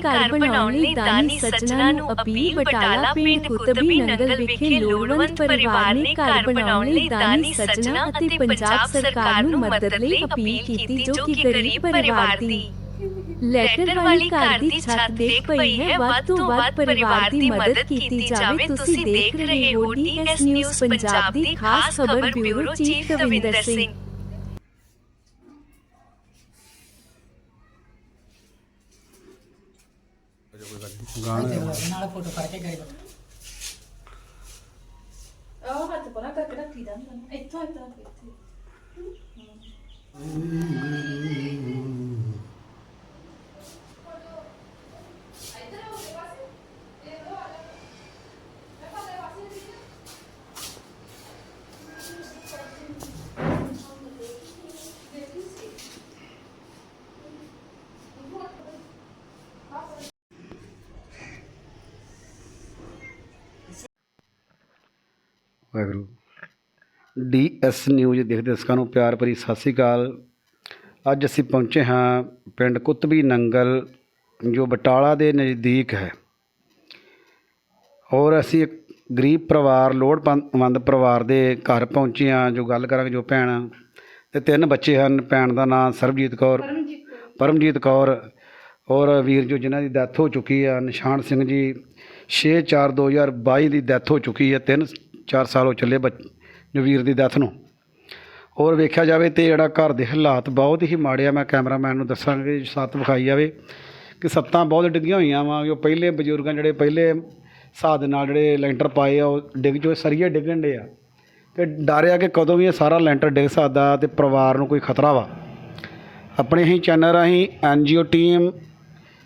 ਘਰ ਬਣਾਉਣ ਲਈ ਦਾਨੀ ਸੱਜਣਾ ਨੂੰ ਅਪੀਲ ਬਟਾਲਾ ਪਿੰਡ ਕੁਤਬੀ ਨੰਗਲ ਵਿਖੇ ਲੋੜਵੰਦ ਪਰਿਵਾਰ ਨੇ ਘਰ ਬਣਾਉਣ ਲਈ ਦਾਨੀ ਸੱਜਣਾ ਅਤੇ ਪੰਜਾਬ ਸਰਕਾਰ ਨੂੰ ਮਦਦ ਲਈ ਅਪੀਲ ਕੀਤੀ ਜੋ ਕਿ ਗਰੀਬ ਪਰਿਵਾਰ ਦੀ ਲੈਟਰ ਵਾਲੀ ਘਰ ਦੀ ਛੱਤ ਦੇਖ ਪਈ ਹੈ ਵੱਧ ਤੋਂ ਵੱਧ ਪਰਿਵਾਰ ਦੀ ਮਦਦ ਕੀਤੀ ਜਾਵੇ। ਤੁਸੀਂ ਦੇਖ ਰਹੇ ਹੋ ਡੀਐਸ ਨਿਊਜ਼ ਪੰਜਾਬ ਦੀ ਖਾਸ ਖਬਰ ਬਿਊਰੋ ਚੀਫ ਦਵਿੰਦਰ ਸਿੰਘ। ਗਾਣਾ ਨਾਲ ਫੋਟੋ ਕਰਕੇ ਗਏ ਆਹ ਹੱਥ ਪਰਾਂ ਕਰਕੇ ਰੱਖੀ ਦਾ ਹੁੰਦਾ ਨਾ। ਇੱਥੋਂ ਇੱਥੋਂ। ਇੱਥੇ ਵਾਹਿਗੁਰੂ। ਡੀ ਡੀਐਸ ਨਿਊਜ਼ ਦੇਖਦੇ ਦਰਸ਼ਕਾਂ ਨੂੰ ਪਿਆਰ ਭਰੀ ਸਤਿ ਸ੍ਰੀ ਅਕਾਲ। ਅੱਜ ਅਸੀਂ ਪਹੁੰਚੇ ਹਾਂ ਪਿੰਡ ਕੁਤਬੀ ਨੰਗਲ, ਜੋ ਬਟਾਲਾ ਦੇ ਨਜ਼ਦੀਕ ਹੈ। ਔਰ ਅਸੀਂ ਇੱਕ ਗਰੀਬ ਪਰਿਵਾਰ, ਲੋੜਵੰਦ ਪਰਿਵਾਰ ਦੇ ਘਰ ਪਹੁੰਚੇ ਹਾਂ, ਜੋ ਗੱਲ ਕਰਾਂਗੇ ਜੋ ਭੈਣ ਤੇ ਤਿੰਨ ਬੱਚੇ ਹਨ। ਭੈਣ ਦਾ ਨਾਮ ਸਰਬਜੀਤ ਕੌਰ, ਪਰਮਜੀਤ ਕੌਰ ਔਰ ਵੀਰ ਜੋ ਜਿਨ੍ਹਾਂ ਦੀ ਡੈਥ ਹੋ ਚੁੱਕੀ ਆ, ਨਿਸ਼ਾਨ ਸਿੰਘ ਜੀ 6/4/2022 ਦੀ ਡੈਥ ਹੋ ਚੁੱਕੀ ਹੈ ਤਿੰਨ ਚਾਰ ਸਾਲ ਹੋ ਚੱਲੇ ਬੱਚ- ਜੋ ਵੀਰ ਦੀ ਡੈਥ ਨੂੰ। ਔਰ ਵੇਖਿਆ ਜਾਵੇ ਤੇ ਜਿਹੜਾ ਘਰ ਦੇ ਹਾਲਾਤ ਬਹੁਤ ਹੀ ਮਾੜੇ ਆ। ਮੈਂ ਕੈਮਰਾਮੈਨ ਨੂੰ ਦੱਸਾਂਗਾ ਕਿ ਸੱਤ ਵਿਖਾਈ ਜਾਵੇ ਕਿ ਸੱਤਾਂ ਬਹੁਤ ਡਿੱਗੀਆਂ ਹੋਈਆਂ ਵਾ। ਜੋ ਪਹਿਲੇ ਬਜ਼ੁਰਗਾਂ ਜਿਹੜੇ ਪਹਿਲੇ ਹਿਸਾਬ ਦੇ ਨਾਲ ਜਿਹੜੇ ਲੈਂਟਰ ਪਾਏ ਆ, ਉਹ ਡਿੱਗ ਜੋ, ਸਰੀਏ ਡਿੱਗਣ ਦੇ ਆ। ਤੇ ਡਰਿਆ ਕਿ ਕਦੋਂ ਵੀ ਇਹ ਸਾਰਾ ਲੈਂਟਰ ਡਿੱਗ ਸਕਦਾ ਤੇ ਪਰਿਵਾਰ ਨੂੰ ਕੋਈ ਖਤਰਾ ਵਾ। ਆਪਣੇ ਹੀ ਚੈਨਲ ਰਾਹੀਂ ਐਨਜੀਓ ਟੀਮ,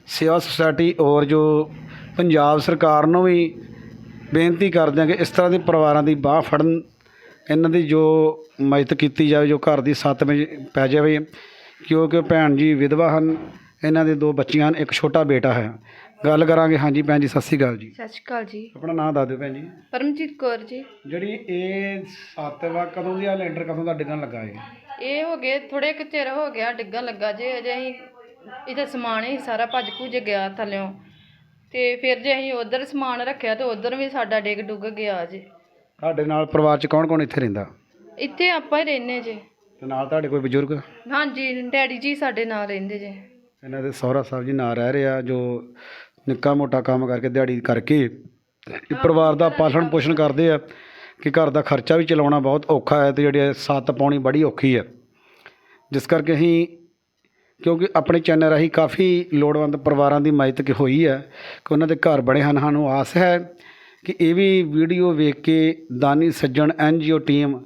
ਸੇਵਾ ਸੁਸਾਇਟੀ ਔਰ ਜੋ ਪੰਜਾਬ ਸਰਕਾਰ ਨੂੰ ਵੀ ਬੇਨਤੀ ਕਰਦੇ ਹਾਂ ਕਿ ਇਸ ਤਰ੍ਹਾਂ ਦੇ ਪਰਿਵਾਰਾਂ ਦੀ ਬਾਹ ਫੜਨ ਇਹਨਾਂ ਦੀ ਜੋ ਮਦਦ ਕੀਤੀ ਜਾਵੇ ਜੋ ਘਰ ਦੀ ਸੱਤ ਪੈ ਜਾਵੇ ਕਿਉਂਕਿ ਭੈਣ ਜੀ ਵਿਧਵਾ ਹਨ ਇਹਨਾਂ ਦੇ ਦੋ ਬੱਚੀਆਂ ਹਨ ਇੱਕ ਛੋਟਾ ਬੇਟਾ ਹੈ। ਗੱਲ ਕਰਾਂਗੇ ਹਾਂਜੀ ਭੈਣ ਜੀ ਸਤਿ ਸ਼੍ਰੀ ਅਕਾਲ ਜੀ। ਸਤਿ ਸ਼੍ਰੀ ਅਕਾਲ ਜੀ। ਆਪਣਾ ਨਾਮ ਦੱਸ ਦਿਓ ਭੈਣ ਜੀ। ਪਰਮਜੀਤ ਕੌਰ ਜੀ। ਜਿਹੜੀ ਇਹ ਸੱਤ ਵਾ ਕਦੋਂ ਦੀ ਆ ਲੈਂਟਰ ਕਦੋਂ ਦਾ ਡਿੱਗਣ ਲੱਗਾ ਹੈ ਇਹ ਹੋ ਗਏ ਥੋੜੇ ਕੁ ਚਿਰ ਹੋ ਗਿਆ ਡਿੱਗਣ ਲੱਗਾ ਜੇ ਅਜੇ ਅਸੀਂ ਇਹਦਾ ਸਮਾਨ ਹੀ ਸਾਰਾ ਭੱਜ ਭੁੱਜ ਗਿਆ ਥੱਲਿਓਂ। ਤੇ ਫਿਰ ਜੇ ਅਸੀਂ ਉਧਰ ਸਮਾਨ ਰੱਖਿਆ ਤੇ ਉਧਰ ਵੀ ਸਾਡਾ ਡਿੱਗ ਡੁੱਗ ਗਿਆ ਜੀ। ਤੁਹਾਡੇ ਨਾਲ ਪਰਿਵਾਰ 'ਚ ਕੌਣ ਕੌਣ ਇੱਥੇ ਰਹਿੰਦਾ? ਇੱਥੇ ਆਪਾਂ ਹੀ ਰਹਿੰਦੇ ਜੇ। ਤੇ ਨਾਲ ਤੁਹਾਡੇ ਕੋਈ ਬਜ਼ੁਰਗ? ਹਾਂਜੀ ਡੈਡੀ ਜੀ ਸਾਡੇ ਨਾਲ ਰਹਿੰਦੇ ਜੇ। ਇਹਨਾਂ ਦੇ ਸਹੁਰਾ ਸਾਹਿਬ ਜੀ ਨਾਲ ਰਹਿ ਰਹੇ ਜੋ ਨਿੱਕਾ ਮੋਟਾ ਕੰਮ ਕਰਕੇ ਦਿਹਾੜੀ ਕਰਕੇ ਇਹ ਪਰਿਵਾਰ ਦਾ ਪਾਲਣ ਪੋਸ਼ਣ ਕਰਦੇ ਆ ਕਿ ਘਰ ਦਾ ਖਰਚਾ ਵੀ ਚਲਾਉਣਾ ਬਹੁਤ ਔਖਾ ਹੈ ਤੇ ਜਿਹੜੀ ਸੱਤ ਪਾਉਣੀ ਬੜੀ ਔਖੀ ਹੈ। ਜਿਸ ਕਰਕੇ ਅਸੀਂ ਕਿਉਂਕਿ ਆਪਣੇ ਚੈਨਲ ਰਾਹੀਂ ਕਾਫੀ ਲੋੜਵੰਦ ਪਰਿਵਾਰਾਂ ਦੀ ਮਦਦ ਕੀ ਹੋਈ ਹੈ ਕਿ ਉਹਨਾਂ ਦੇ ਘਰ ਬਣੇ ਹਨ। ਸਾਨੂੰ ਆਸ ਹੈ ਕਿ ਇਹ ਵੀ ਵੀਡੀਓ ਵੇਖ ਕੇ ਦਾਨੀ ਸੱਜਣ ਐਨਜੀਓ ਟੀਮ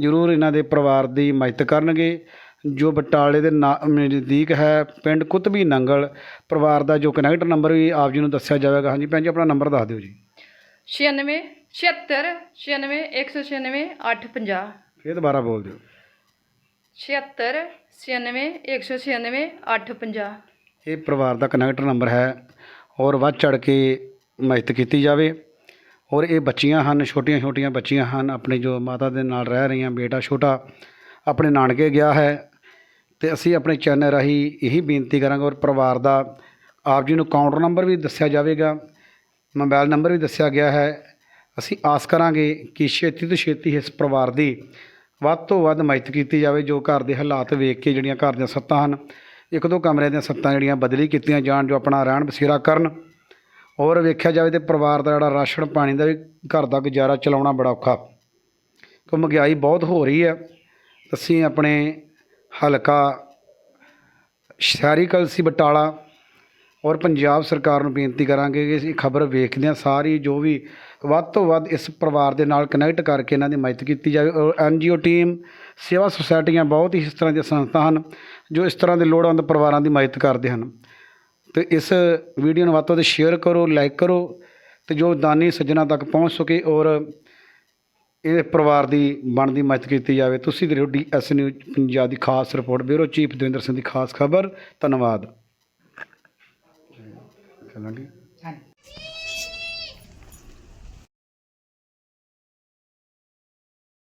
ਜ਼ਰੂਰ ਇਹਨਾਂ ਦੇ ਪਰਿਵਾਰ ਦੀ ਮਦਦ ਕਰਨਗੇ। ਜੋ ਬਟਾਲੇ ਦੇ ਨਜ਼ਦੀਕ ਹੈ ਪਿੰਡ ਕੁਤਬੀ ਨੰਗਲ ਪਰਿਵਾਰ ਦਾ ਜੋ ਕਨੈਕਟ ਨੰਬਰ ਵੀ ਆਪ ਜੀ ਨੂੰ ਦੱਸਿਆ ਜਾਵੇਗਾ। ਹਾਂਜੀ ਭੈਣ ਜੀ ਆਪਣਾ ਨੰਬਰ ਦੱਸ ਦਿਓ ਜੀ। 96 76 96 196 850 ਫਿਰ ਦੁਬਾਰਾ ਬੋਲ ਦਿਓ। 76 96 196 850 ਇਹ ਪਰਿਵਾਰ ਦਾ ਕਨੈਕਟ ਨੰਬਰ ਹੈ ਔਰ ਵੱਧ ਚੜ ਕੇ ਮਦਦ ਕੀਤੀ ਜਾਵੇ। ਔਰ ਇਹ ਬੱਚੀਆਂ ਹਨ, ਛੋਟੀਆਂ ਛੋਟੀਆਂ ਬੱਚੀਆਂ ਹਨ, ਆਪਣੀ ਜੋ ਮਾਤਾ ਦੇ ਨਾਲ ਰਹਿ ਰਹੀਆਂ, ਬੇਟਾ ਛੋਟਾ, ਆਪਣੇ ਨਾਨਕੇ ਗਿਆ ਹੈ। ਤੇ ਅਸੀਂ ਆਪਣੇ ਚੈਨਲ ਰਾਹੀਂ ਇਹੀ ਬੇਨਤੀ ਕਰਾਂਗੇ ਔਰ ਪਰਿਵਾਰ ਦਾ ਆਪ ਜੀ ਨੂੰ ਕਾਊਂਟਰ ਨੰਬਰ ਵੀ ਦੱਸਿਆ ਜਾਵੇਗਾ ਮੋਬਾਈਲ ਨੰਬਰ ਵੀ ਦੱਸਿਆ ਗਿਆ ਹੈ। ਅਸੀਂ ਆਸ ਕਰਾਂਗੇ ਕਿ ਛੇਤੀ ਤੋਂ ਛੇਤੀ ਇਸ ਪਰਿਵਾਰ ਦੀ ਵੱਧ ਤੋਂ ਵੱਧ ਮਦਦ ਕੀਤੀ ਜਾਵੇ ਜੋ ਘਰ ਦੇ ਹਾਲਾਤ ਵੇਖ ਕੇ ਜਿਹੜੀਆਂ ਘਰ ਦੀਆਂ ਸੱਤਾਂ ਹਨ, ਇੱਕ ਦੋ ਕਮਰੇ ਦੀਆਂ ਸੱਤਾਂ ਜਿਹੜੀਆਂ ਬਦਲੀ ਕੀਤੀਆਂ ਜਾਣ, ਜੋ ਆਪਣਾ ਰਹਿਣ ਬਸੇਰਾ ਕਰਨ ਔਰ ਵੇਖਿਆ ਜਾਵੇ ਤੇ ਪਰਿਵਾਰ ਦਾ ਜਿਹੜਾ ਰਾਸ਼ਨ ਪਾਣੀ ਦਾ ਵੀ ਘਰ ਦਾ ਗੁਜ਼ਾਰਾ ਚਲਾਉਣਾ ਬੜਾ ਔਖਾ। ਕਿਉਂ ਮਹਿੰਗਾਈ ਬਹੁਤ ਹੋ ਰਹੀ ਹੈ, ਅਸੀਂ ਆਪਣੇ ਹਲਕਾ ਸ਼ਹਿਰੀ ਕਲਸੀ ਬਟਾਲਾ ਔਰ ਪੰਜਾਬ ਸਰਕਾਰ ਨੂੰ ਬੇਨਤੀ ਕਰਾਂਗੇ ਕਿ ਅਸੀਂ ਖਬਰ ਵੇਖਦੇ ਹਾਂ, ਸਾਰੀ ਜੋ ਵੀ ਵੱਧ ਤੋਂ ਵੱਧ ਇਸ ਪਰਿਵਾਰ ਦੇ ਨਾਲ ਕਨੈਕਟ ਕਰਕੇ ਇਹਨਾਂ ਦੀ ਮਦਦ ਕੀਤੀ ਜਾਵੇ। ਔਰ ਐਨਜੀਓ ਟੀਮ ਸੇਵਾ ਸੁਸਾਇਟੀਆਂ ਬਹੁਤ ਹੀ ਇਸ ਤਰ੍ਹਾਂ ਦੀਆਂ ਸੰਸਥਾ ਹਨ ਜੋ ਇਸ ਤਰ੍ਹਾਂ ਦੇ ਲੋੜਵੰਦ ਪਰਿਵਾਰਾਂ ਦੀ ਮਦਦ ਕਰਦੇ ਹਨ। ਤੇ ਇਸ ਵੀਡੀਓ ਨੂੰ ਵੱਧ ਤੋਂ ਵੱਧ ਸ਼ੇਅਰ ਕਰੋ ਲਾਈਕ ਕਰੋ ਤੇ ਜੋ ਦਾਨੀ ਸੱਜਣਾ ਤੱਕ ਪਹੁੰਚ ਸਕੇ ਔਰ ਇਹ ਪਰਿਵਾਰ ਦੀ ਬਣਦੀ ਮਦਦ ਕੀਤੀ ਜਾਵੇ। ਤੁਸੀਂ ਦੇਖੋ ਡੀ ਐਸ ਨਿਊਜ਼ ਪੰਜਾਬ ਦੀ ਖਾਸ report bureau chief Davinder Singh ਦੀ ਖਾਸ ਖਬਰ। ਧੰਨਵਾਦ। ਚੱਲਾਂਗੇ। ਹਾਂਜੀ।